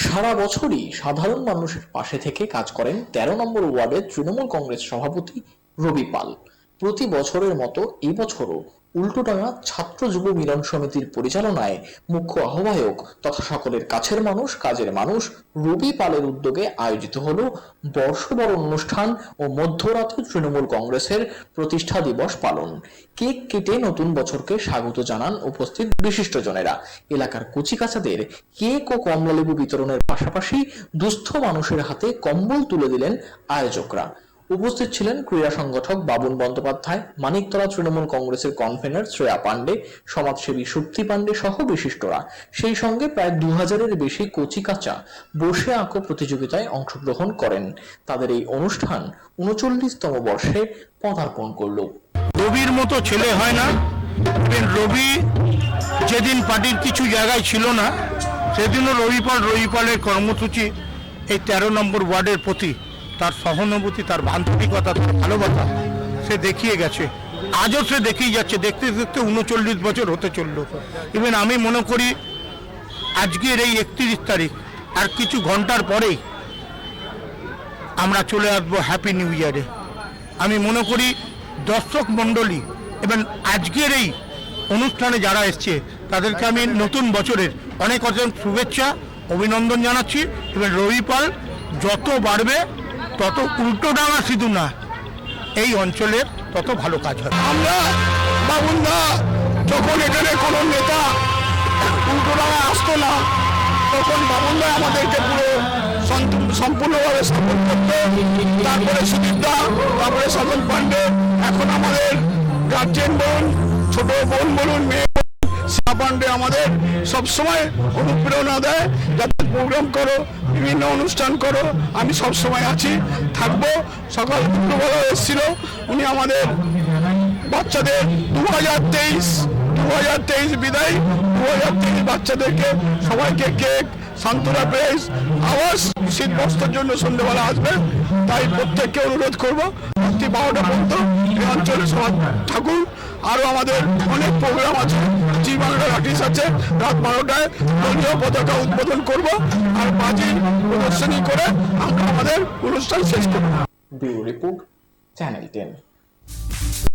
সারা বছরই সাধারণ মানুষের পাশে থেকে কাজ করেন তেরো নম্বর ওয়ার্ডের তৃণমূল কংগ্রেস সভাপতি রবি পাল। প্রতি বছরের মতো এবছরও উল্টোডাঙা ছাত্র যুব মিলন সমিতির পরিচালনায় মুখ্য আহ্বায়ক তথা সকলের কাছের মানুষ, কাজের মানুষ রবি পালের উদ্যোগে আয়োজিত হলো বর্ষবরণ অনুষ্ঠান ও মধ্যরাতে তৃণমূল কংগ্রেসের প্রতিষ্ঠা দিবস পালন। কেক কেটে নতুন বছরকে স্বাগত জানান উপস্থিত বিশিষ্টজনেরা। এলাকার কচিকাচাদের কেক ও কমলালেবু বিতরণের পাশাপাশি দুস্থ মানুষের হাতে কম্বল তুলে দিলেন আয়োজকরা। উপস্থিত ছিলেন ক্রীড়া সংগঠক বাবুন বন্দ্যোপাধ্যায়, মানিকতলা তৃণমূল কংগ্রেসের কনভেনর শ্রেয়া পাণ্ডে, সমাজসেবী শক্তি পাণ্ডে সহ বিশিষ্টরা। সেই সঙ্গে প্রায় দু হাজারের বেশি কচিকাচা বসে আঁকো প্রতিযোগিতায় অংশগ্রহণ করেন। তাদের এই অনুষ্ঠান উনচল্লিশতম বর্ষে পদার্পণ করল। রবির মতো ছেলে হয় না। রবি যেদিন পার্টির কিছু জায়গায় ছিল না, সেদিনও রবিপাল রবিপালের কর্মসূচি এই তেরো নম্বর ওয়ার্ডের প্রতি। তার সহানুভূতি, তার বান্ধবিকতা, তার ভালোবাসা সে দেখিয়ে গেছে। আজও সে দেখিয়ে যাচ্ছে। দেখতে দেখতে উনচল্লিশ বছর হতে চলল। ইভেন আমি মনে করি, আজকের এই একত্রিশ তারিখ আর কিছু ঘণ্টার পরেই আমরা চলে আসব হ্যাপি নিউ ইয়ারে আমি মনে করি, দর্শক মণ্ডলী এবং আজকের এই অনুষ্ঠানে যারা এসছে, তাদেরকে আমি নতুন বছরের অনেক অনেক শুভেচ্ছা, অভিনন্দন জানাচ্ছি। এবং রবিপাল যত বাড়বে তত উল্টো ডাঙা শুধু না। এই অঞ্চলের তত ভালো কাজ হবে আমরা বাবুন্দা যখন এখানে কোনো নেতা উল্টোডাঙা আসতো না, তখন বাবুন্দা আমাদেরকে পুরো সম্পূর্ণভাবে সাপোর্ট করতো। তারপরে সুদীপদা, তারপরে সাধন পান্ডে এখন আমাদের গার্জেন বোন, ছোট বোন বলুন, মেয়ে পান্ডে আমাদের সবসময় অনুপ্রেরণা দেয়। যাতে প্রোগ্রাম করো, বিভিন্ন অনুষ্ঠান করো, আমি সব সময় আছি, থাকব। সকাল দুপুরবেলা এসেছিল। উনি আমাদের বাচ্চাদের দু হাজার তেইশ দু হাজার তেইশ বিদায় দু হাজার তেইশ বাচ্চাদেরকে সবাইকে কেক, সান্ত্বনা প্রাইজ আবার শীত বস্ত্রের জন্য সন্ধ্যেবেলা আসবে। তাই প্রত্যেককে অনুরোধ করব, রাত্রি বারোটা পর্যন্ত এই অঞ্চলে সবাই থাকুন আরও আমাদের অনেক প্রোগ্রাম আছে। জি বাংলার আর্টিস্ট আছে, রাত বারোটায় দলীয় পতাকা উদ্বোধন করব আর বাজি প্রদর্শনী করে আমরা আমাদের অনুষ্ঠান শেষ করব। Bureau report, channel ten.